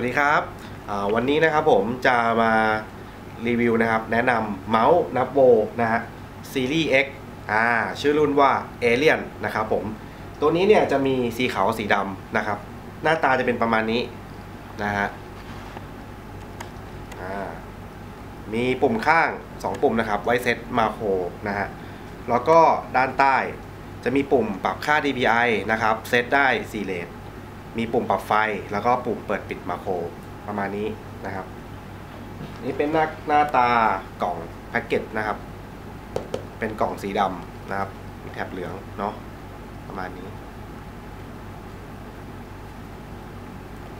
สวัสดีครับ วันนี้นะครับผมจะมารีวิวนะครับ แนะนำเมาส์นับโวนะฮะซีรีส์ X อ่าชื่อรุ่นว่า Alien นะครับผม ตัวนี้เนี่ยจะมีสีขาวสีดำนะครับ หน้าตาจะเป็นประมาณนี้นะฮะมีปุ่มข้าง 2 ปุ่มนะครับไว้เซตมาโครนะฮะแล้วก็ด้านใต้จะมีปุ่มปรับค่า DPI นะครับเซตได้4เลท มีปุ่มปรับไฟ แล้วก็ปุ่มเปิดปิดมาโครประมาณนี้นะครับ นี่เป็นหน้าหน้าตากล่องแพ็กเกจนะครับ เป็นกล่องสีดำนะครับมีแถบเหลืองเนาะประมาณนี้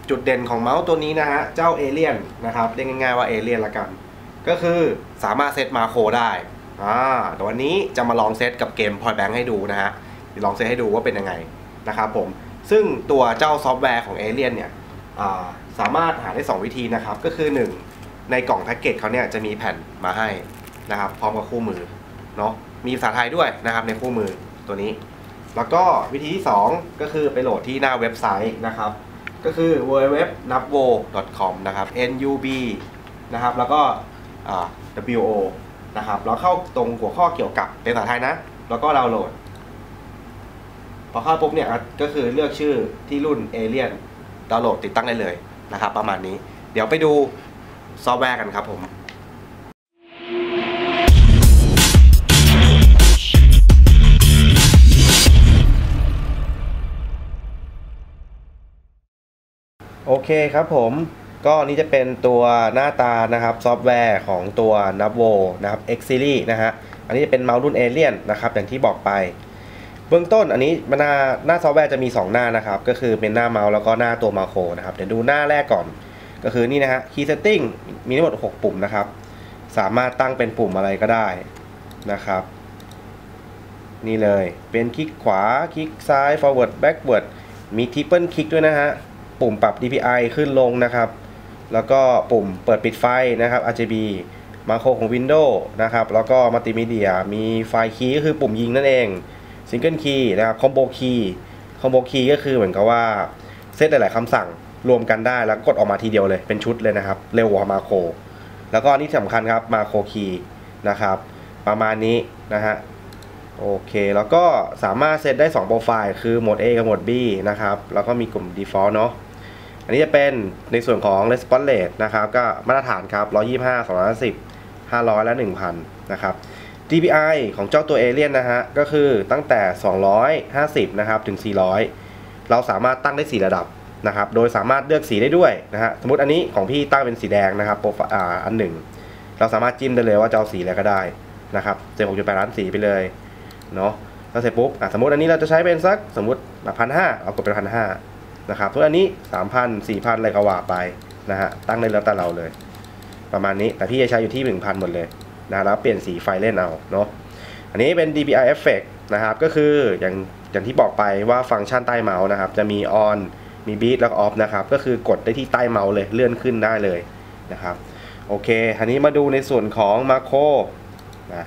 จุดเด่นของเมาส์ตัวนี้นะฮะ เจ้าเอเลียนนะครับเรียกง่ายๆว่าเอเลียนละกัน ก็คือสามารถเซตมาโครได้อ่าแต่วันนี้จะมาลองเซตกับเกม Point Bank ให้ดูนะฮะลองเซตให้ดูว่าเป็นยังไงนะครับผม ซึ่งตัวเจ้าซอฟต์แวร์ของ Alien เนี่ยสามารถหาได้ 2 วิธีนะครับ ก็คือ 1 ในกล่องแพ็กเกจเขาเนี่ยจะมีแผ่นมาให้นะครับพร้อมกับคู่มือเนาะมีภาษาไทยด้วยนะครับในคู่มือตัวนี้ แล้วก็วิธีที่ 2 ก็คือไปโหลดที่หน้าเว็บไซต์นะครับ ก็คือ www.nabwo.com นะครับ nub นะครับแล้วก็ wo นะครับแล้วเข้าตรงหัวข้อเกี่ยวกับเป็นภาษาไทยนะ แล้วก็ดาวน์โหลด พอเข้าปุ๊บเนี่ยก็คือเลือกชื่อที่รุ่น Alien ดาวน์โหลดติดตั้งได้เลยนะครับ ประมาณนี้ เดี๋ยวไปดูซอฟต์แวร์กันครับผมโอเคครับผมก็นี่จะเป็นตัวหน้าตานะครับซอฟต์แวร์ของตัว n a v o นะครับ X Series นะฮะอันนี้จะเป็นเมาส์รุ่น Alien นะครับอย่างที่บอกไป เบื้องต้นอันนี้หน้าหน้าซอฟต์แวร์จะมี 2 หน้านะครับ ก็คือเป็นหน้าเมาส์แล้วก็หน้าตัวมาโครนะครับ เดี๋ยวดูหน้าแรกก่อน ก็คือนี่นะฮะ Key Setting มีทั้งหมด 6 ปุ่มนะครับ สามารถตั้งเป็นปุ่มอะไรก็ได้นะครับ นี่เลยเป็นคลิกขวาคลิกซ้าย forward backward มี triple click ด้วยนะฮะ ปุ่มปรับ DPI ขึ้นลงนะครับ แล้วก็ปุ่มเปิดปิดไฟนะครับ RGB มาโครของ Windows นะครับ แล้วก็มัลติมีเดียมีไฟคีย์ก็คือปุ่มยิงนั่นเอง ซิงเกิลคีย์นะครับคอมโบคีย์คอมโบคีย์ก็คือเหมือนกับว่าเซตหลาย ๆคำสั่งรวมกันได้แล้วกดออกมาทีเดียวเลยเป็นชุดเลยนะครับ เร็วกว่ามาโครแล้วก็นี่สำคัญครับมาโครคีย์นะครับ ประมาณนี้นะฮะโอเค แล้วก็สามารถเซตได้ 2 โปรไฟล์ คือโหมด A กับโหมด B นะครับ แล้วก็มีกลุ่ม default เนาะอันนี้จะเป็นในส่วนของ response rate นะครับ ก็มาตรฐานครับ 125 210 500 และ 1000 นะครับ DPI ของเจ้าตัว Alien นนะฮะ ก็คือตั้งแต่ 250 นะครับ ถึง 400 เราสามารถตั้งได้ 4 ระดับนะครับ โดยสามารถเลือกสีได้ด้วยนะฮะ สมมติอันนี้ของพี่ตั้งเป็นสีแดงนะครับโปรไฟล์อ่าอันหนึ่ง เราสามารถจิ้มได้เลยว่าจะเอาสีอะไรก็ได้นะครับเจ็ดหกจุดแปดล้านสีไปเลยเนาะแล้วเสร็จปุ๊บอะสมมติอันนี้เราจะใช้เป็นสักสมมติแบบพันห้าเอากดเป็นพันห้านะครับส่วนอันนี้สามพันสี่พันอะไรก็ว่าไปนะฮะตั้งได้แล้วแต่เราเลย ประมาณนี้แต่พี่จะใช้อยู่ที่หนึ่งพันหมดเลย นะแล้วเปลี่ยนสีไฟเล่นเอาเนาะอันนี้เป็น DPI effect นะครับ ก็คืออย่างอย่างที่บอกไปว่าฟังก์ชันใต้เมาส์นะครับ จะมี on มี beat แล้วก็ off นะครับ ก็คือกดได้ที่ใต้เมาส์เลยเลื่อนขึ้นได้เลยนะครับ โอเคอันนี้มาดูในส่วนของมาโครนะ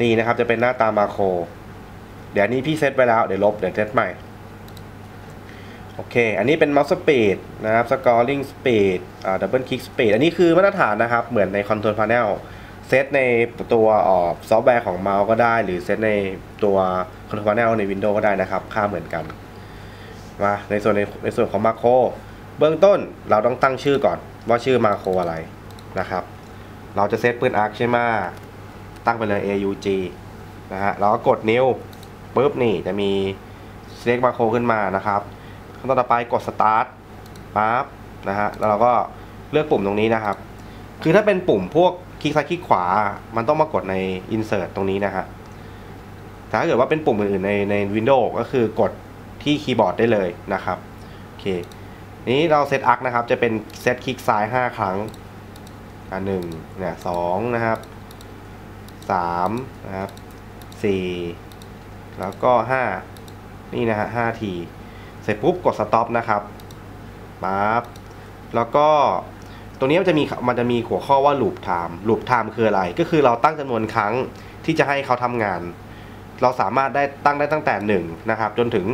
นี่นะครับจะเป็นหน้าตามาโคเดี๋ยวนี้พี่เซตไปแล้วเดี๋ยวลบเดี๋ยวเซตใหม่โอเค อันนี้เป็น mouse speed นะครับ scoring speed อ่า double click speed อันนี้คือมาตรฐานนะครับ เหมือนใน control panel เซตในตัวออซอฟต์แวร์ของเมาส์ก็ได้ หรือเซตในตัว control panel ใน Windows ก็ได้นะครับ ค่าเหมือนกันมาในส่วนในในส่วนของมาโครเบื้องต้นเราต้องตั้งชื่อก่อนว่าชื่อมาโครอะไรนะครับ เราจะเซตปืนอาร์คใช่ไหมตั้งไปเลย AUG นะฮะเราก็กดนิ้วปุ๊บนี่จะมี select มาโครขึ้นมานะครับขั้นตอนต่อไปกด start ปั๊บนะฮะแล้วเราก็เลือกปุ่มตรงนี้นะครับ คือถ้าเป็นปุ่มพวก คลิกซ้ายคลิกขวา มันต้องมากดใน insert ตรงนี้นะฮะแต่ถ้าเกิดว่าเป็นปุ่มอื่นๆในใน Windows ก็คือกดที่คีย์บอร์ดได้เลยนะครับโอเคนี้เราเซตอาร์คนะครับจะเป็นเซตคลิกซ้าย 5 ครั้งอ่าหนึ่งเนี่ยสองนะครับสามนะครับสี่แล้วก็ห้านี่นะฮะห้าที เสร็จปุ๊บกด stop นะครับปั๊บแล้วก็ ตรงนี้มันจะมีมันจะมีหัวข้อว่า loop time loop time คืออะไร ก็คือเราตั้งจำนวนครั้งที่จะให้เขาทำงาน เราสามารถได้ตั้งได้ตั้งแต่1นะครับจนถึง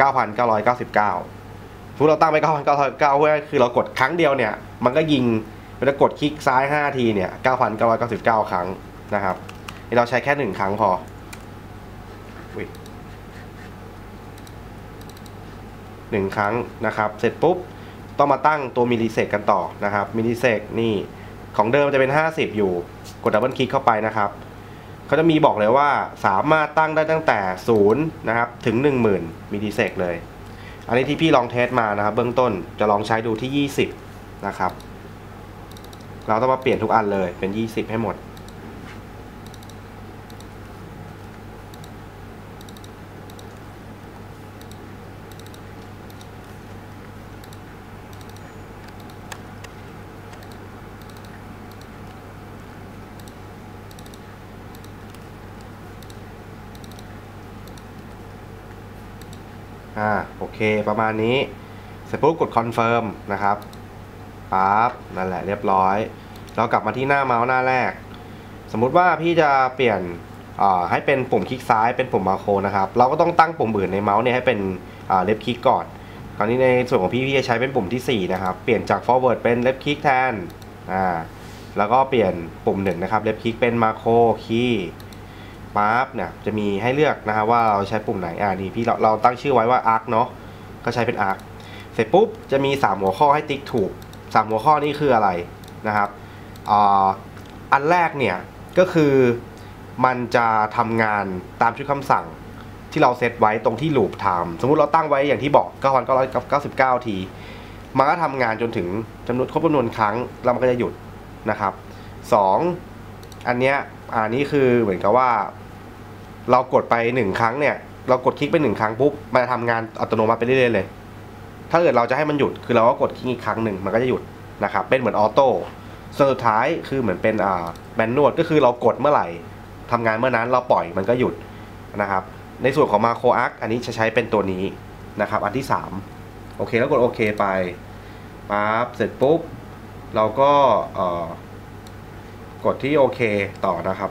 9,999ทุกเราตั้งไป 9,999เพื่อคือเรากดครั้งเดียวเนี่ย มันก็ยิงเราจะกดคลิกซ้าย 5 ทีเนี่ย 9,999 ครั้งนะครับนี่เราใช้แค่ 1 ครั้งพออุ๊ยหนึ่งครั้งนะครับ เสร็จปุ๊บ ต้องมาตั้งตัวมิลลิเซกกันต่อนะครับมิลลิเซกนี่ของเดิมจะเป็น 50 อยู่ กดดับเบิลคลิกเข้าไปนะครับเขาจะมีบอกเลยว่าสามารถตั้งได้ตั้งแต่0นะครับถึง 10,000มิลลิเซกเลย อันนี้ที่พี่ลองเทสมานะครับ เบื้องต้นจะลองใช้ดูที่ 20 นะครับ เราต้องมาเปลี่ยนทุกอันเลยเป็น 20 ให้หมด อ่าโอเคประมาณนี้ เสร็จปุ๊บกดคอนเฟิร์มนะครับปั๊บนั่นแหละเรียบร้อย เรากลับมาที่หน้าเมาส์หน้าแรก สมมุติว่าพี่จะเปลี่ยนให้เป็นปุ่มคลิกซ้ายเป็นปุ่มมาโครนะครับ เราก็ต้องตั้งปุ่มอื่นในเมาส์เนี่ยให้เป็นเล็บคลิกก่อนคราวนี้ในส่วนของพี่พี่จะใช้เป็นปุ่มที่ 4 นะครับ เปลี่ยนจาก forward เป็นเล็บคลิกแทนอ่าแล้วก็เปลี่ยนปุ่มหนึ่งนะครับเล็บคลิกเป็นมาโครคีย์ ปั๊บเนี่ยจะมีให้เลือกนะครับว่าเราใช้ปุ่มไหนอ่านี่พี่เราเราตั้งชื่อไว้ว่า arc เนาะก็ใช้เป็น arc เสร็จปุ๊บจะมี 3 หัวข้อให้ติ๊กถูก 3 หัวข้อนี้คืออะไรนะครับอ,อันแรกเนี่ยก็คือมันจะทำงานตามชุดคำสั่งที่เราเซตไว้ตรงที่ loop time สมมุติเราตั้งไว้อย่างที่บอก9,999 ที มันก็ทำงานจนถึงจำนวนครบจำนวนครั้ง แล้วมันก็จะหยุดนะครับ 2 อันเนี้ย อันนี้คือเหมือนกับว่า เรากดไปหนึ่งครั้งเนี่ย เรากดคลิกไปหนึ่งครั้งปุ๊บมันจะทำงานอัตโนมัติไปเรื่อยๆเลย ถ้าเกิดเราจะให้มันหยุดคือเราก็กดคลิกอีกครั้งหนึ่งมันก็จะหยุดนะครับ เป็นเหมือนออโต้ส่วนสุดท้ายคือเหมือนเป็นอ่าแมนนวดก็คือเรากดเมื่อไหร่ทำงานเมื่อนั้นเราปล่อยมันก็หยุดนะครับ ในส่วนของมาโครอาร์อันนี้จะใช้เป็นตัวนี้นะครับ อันที่ 3 โอเคแล้วกดโอเคไปปั๊บเสร็จปุ๊บ เราก็ กดที่โอเคต่อนะครับ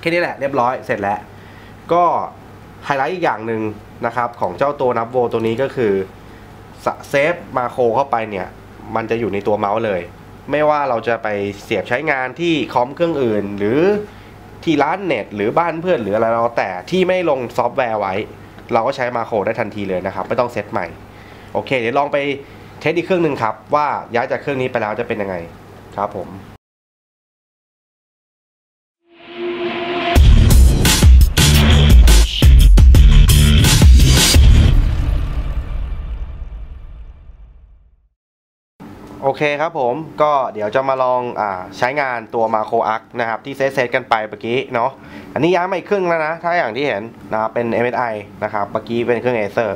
แค่นี้แหละเรียบร้อยเสร็จแล้ว ก็ไฮไลท์อีกอย่างหนึ่งนะครับ ของเจ้าตัวนับโวตัวนี้ก็คือเซฟมาโครเข้าไปเนี่ย มันจะอยู่ในตัวเมาส์เลย ไม่ว่าเราจะไปเสียบใช้งานที่คอมเครื่องอื่น หรือที่ร้านเน็ต หรือบ้านเพื่อนหรืออะไรเราแต่ที่ไม่ลงซอฟต์แวร์ไว้ เราก็ใช้มาโครได้ทันทีเลยนะครับ ไม่ต้องเซตใหม่ โอเค เดี๋ยวลองไป เทสอีกเครื่องหนึ่งครับว่าย้ายจากเครื่องนี้ไปแล้วจะเป็นยังไงครับผมโอเคครับผมก็เดี๋ยวจะมาลองอใช้งานตัวมาโครอาร์นะครับที่เซตเซตกันไปเมื่อกี้เนาะอันนี้ย้ายมาอีกเครื่องแล้วนะ ถ้าอย่างที่เห็นนะครับเป็น MSI นะครับเมื่อกี้เป็นเครื่อง Acer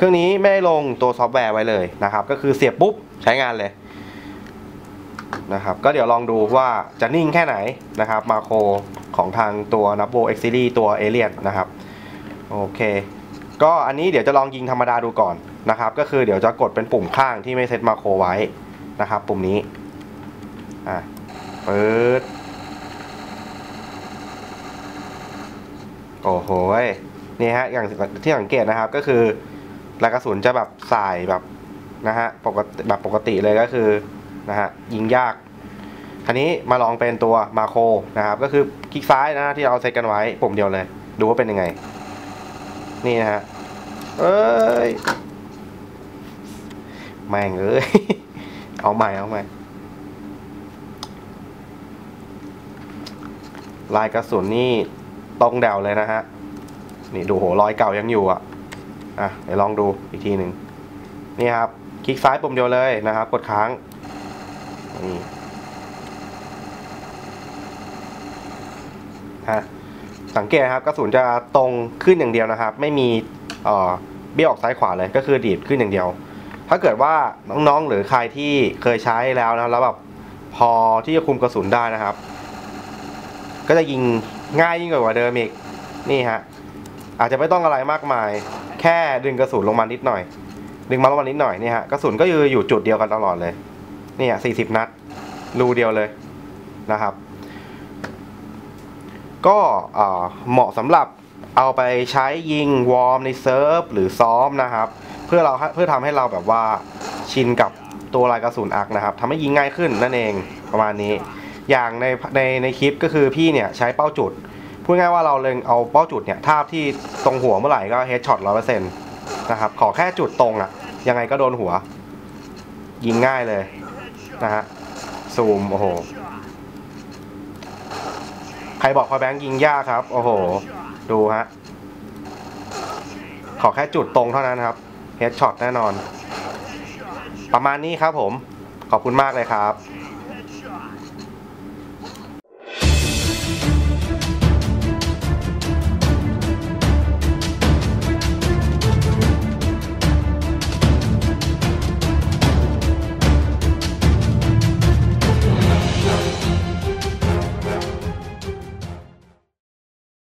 เครื่องนี้ไม่ได้ลงตัวซอฟต์แวร์ไว้เลยนะครับ ก็คือเสียบปุ๊บใช้งานเลยนะครับ ก็เดี๋ยวลองดูว่าจะนิ่งแค่ไหนนะครับมาโครของทางตัว n a b o X Series ตัว Alien นะครับ โอเคก็อันนี้เดี๋ยวจะลองยิงธรรมดาดูก่อนนะครับ ก็คือเดี๋ยวจะกดเป็นปุ่มข้างที่ไม่เซตมาโครไว้นะครับ ปุ่มนี้อะเปิดโอ้โหนี่ฮะอย่างที่สังเกตนะครับก็คือ ลายกระสุนจะแบบสายแบบนะฮะปกติแบบปกติเลยก็คือนะฮะยิงยากทีนี้มาลองเป็นตัวมาโคนะครับ ก็คือคลิกซ้ายนะที่เราเซตกันไว้ปุ่มเดียวเลย ดูว่าเป็นยังไง นี่นะฮะเอ้ยแม่งเอ้ยเอาใหม่เอาใหม่ลายกระสุนนี่ตรงแดวเลยนะฮะ นี่ดูโหรอยเก่ายังอยู่อะ อะเดี๋ยวลองดูอีกทีหนึ่งนี่ครับ คลิกซ้ายปุ่มเดียวเลยนะครับ กดค้างนี่ฮะสังเกตครับกระสุนจะตรงขึ้นอย่างเดียวนะครับ ไม่มีเอ่อเบี้ยออกซ้ายขวาเลยก็คือดีดขึ้นอย่างเดียว ถ้าเกิดว่าน้องๆหรือใครที่เคยใช้แล้วนะแล้วแบบพอที่จะคุมกระสุนได้นะครับ ก็จะยิงง่ายยิ่งกว่าเดิมอีกนี่ฮะอาจจะไม่ต้องอะไรมากมาย แค่ดึงกระสุนลงมานิดหน่อย ดึงมาลงมานิดหน่อยนี่ฮะกระสุนก็อยู่อยู่จุดเดียวกันตลอดเลยนี่ฮะสี่สิบนัด รูเดียวเลยนะครับ ก็เหมาะสำหรับเอาไปใช้ยิงวอร์มในเซิร์ฟหรือซ้อมนะครับ เพื่อเราเพื่อทำให้เราแบบว่าชินกับตัวลายกระสุนอักนะครับทำให้ยิงง่ายขึ้นนั่นเองประมาณนี้ อย่างในในในคลิปก็คือพี่เนี่ยใช้เป้าจุด พูดง่ายว่าเราเล็งเอาเป้าจุดเนี่ยทาบที่ตรงหัวเมื่อไหร่ก็เฮดช็อตร้อยเปอร์เซ็นต์นะครับขอแค่จุดตรงอะยังไงก็โดนหัว ยิงง่ายเลยนะฮะซูมโอ้โหใครบอกพอแบงค์ยิงยากครับ โอ้โห ดูฮะ ขอแค่จุดตรงเท่านั้นครับเฮดช็อตแน่นอน ประมาณนี้ครับผม ขอบคุณมากเลยครับ